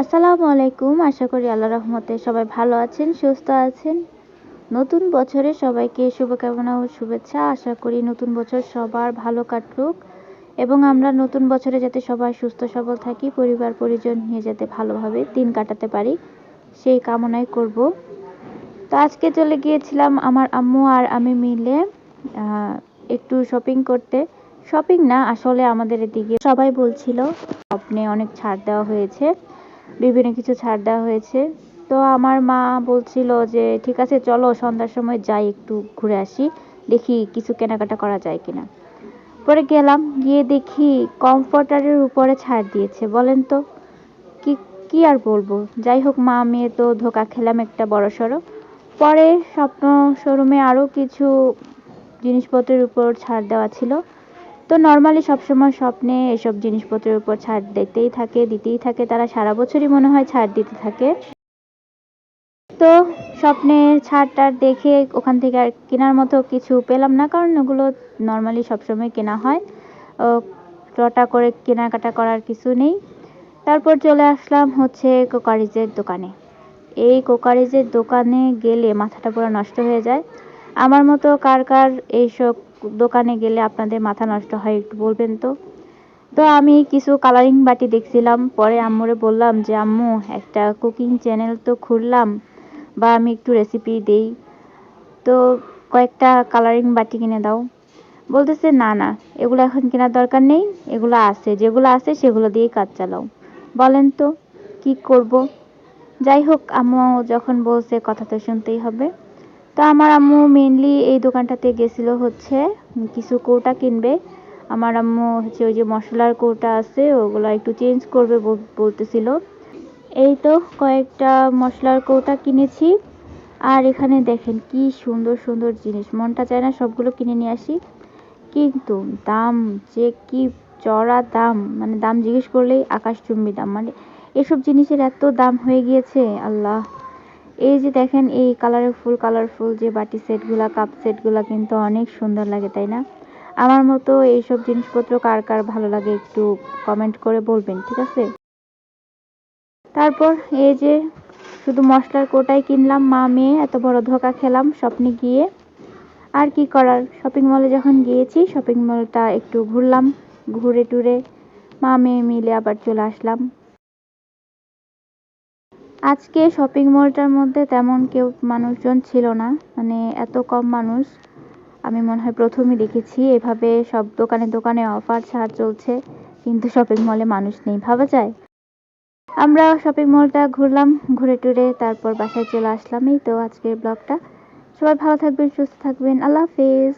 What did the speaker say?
আসসালামু আলাইকুম। আশা করি আল্লাহ রহমতে সবাই ভালো আছেন, সুস্থ আছেন। নতুন বছরে সবাইকে শুভকামনা ও শুভেচ্ছা। আশা করি নতুন বছর সবার ভালো কাটুক এবং আমরা নতুন বছরে যাতে সবাই সুস্থ, সবল থাকি, পরিবার, পরিজন নিয়ে যাতে ভালোভাবে দিন কাটাতে পারি, সেই কামনাই করব। তো আজকে চলে গিয়েছিলাম আমার আম্মু আর আমি মিলে একটু শপিং করতে। শপিং না, আসলে আমাদের এদিকে সবাই বলছিল, স্বপ্নে অনেক ছাড় দেওয়া হয়েছে। বিভিন্ন কিছু ছাড় দেওয়া হয়েছে। তো আমার মা বলছিল যে, ঠিক আছে, চলো সন্ধ্যার সময় যাই, একটু ঘুরে আসি, দেখি কিছু কেনাকাটা করা যায় কিনা। পরে গেলাম, গিয়ে দেখি কমফর্টারের উপরে ছাড় দিয়েছে। বলেন তো, কি কি আর বলব? যাই হোক, মা, মেয়ে তো ধোকা খেলাম একটা বড় সড়ো। পরে স্বপ্ন শোরুমে আরও কিছু জিনিসপত্রের উপর ছাড় দেওয়া ছিল। তো নর্মালি সবসময় স্বপ্নে এসব জিনিসপত্রের উপর ছাড় দিতেই থাকে দিতেই থাকে। তারা সারা বছরই মনে হয় ছাড় দিতে থাকে। তো স্বপ্নে ছাড়টার দেখে ওখান থেকে আর কেনার মতো কিছু পেলাম না, কারণ ওগুলো নর্মালি সবসময় কেনা হয়। টটা করে কেনাকাটা করার কিছু নেই। তারপর চলে আসলাম হচ্ছে কোকারিজের দোকানে। এই কোকারিজের দোকানে গেলে মাথাটা পুরো নষ্ট হয়ে যায়। আমার মতো কার কার এইসব দোকানে গেলে আপনাদের মাথা নষ্ট হয় একটু বলবেন তো? তো আমি কিছু কালারিং বাটি দেখছিলাম, পরে আম্মুরে বললাম যে, আম্মু, একটা কুকিং চ্যানেল তো খুললাম, বা আমি একটু রেসিপি দেই। তো কয়েকটা কালারিং বাটি কিনে দাও। বলতেছে, না না, এগুলো এখন কেনার দরকার নেই, এগুলো আছে, যেগুলো আছে সেগুলো দিয়েই কাজ চালাও। বলেন তো, কি করব? যাই হোক, আম্মু যখন বলছে, কথা তো শুনতেই হবে। তো আমার আম্মু মেনলি এই দোকানটাতে গেছিল হচ্ছে কিছু কৌটা কিনবে। আমার আম্মু হচ্ছে ওই যে মশলার কৌটা আছে, ওগুলো একটু চেঞ্জ করবে বলতেছিল। এই তো কয়েকটা মশলার কৌটা কিনেছি। আর এখানে দেখেন কি সুন্দর সুন্দর জিনিস। মনটা চায় না সবগুলো কিনে নিয়ে আসি। কিন্তু দাম যে কি চড়া দাম মানে দাম জিজ্ঞেস করলেই আকাশচুম্বী দাম। মানে এসব জিনিসের এত দাম হয়ে গিয়েছে, আল্লাহ। এই যে দেখেন, এই কালারফুল কালারফুল যে বাটি সেটগুলা কাপ সেটগুলা কিন্তু অনেক সুন্দর লাগে, তাই না? আমার মতো এইসব জিনিসপত্র কার কার ভালো লাগে একটু কমেন্ট করে বলবেন, ঠিক আছে? তারপর এই যে শুধু মশলার কোটাই কিনলাম, মা মেয়ে, এত বড় ধোকা খেলাম স্বপ্নে গিয়ে। আর কি করার? শপিং মলে যখন গিয়েছি শপিং মলটা একটু ঘুরলাম, ঘুরে টুরে। মা মেয়ে মিলে আবার চলে আসলাম। আজকে শপিং মলটার মধ্যে তেমন কেউ মানুষজন ছিল না। মানে এত কম মানুষ। আমি মনে হয় প্রথমই দেখেছি, এভাবে সব দোকানে দোকানে অফার ছাড় চলছে, কিন্তু শপিং মলে মানুষ নেই, ভাবা যায়? আমরা শপিং মলটা ঘুরলাম, ঘুরে টুরে তারপর বাসায় চলে আসলাম। এই তো আজকের ব্লগটা সবাই ভালো থাকবেন, সুস্থ থাকবেন। আল্লাহ হাফেজ।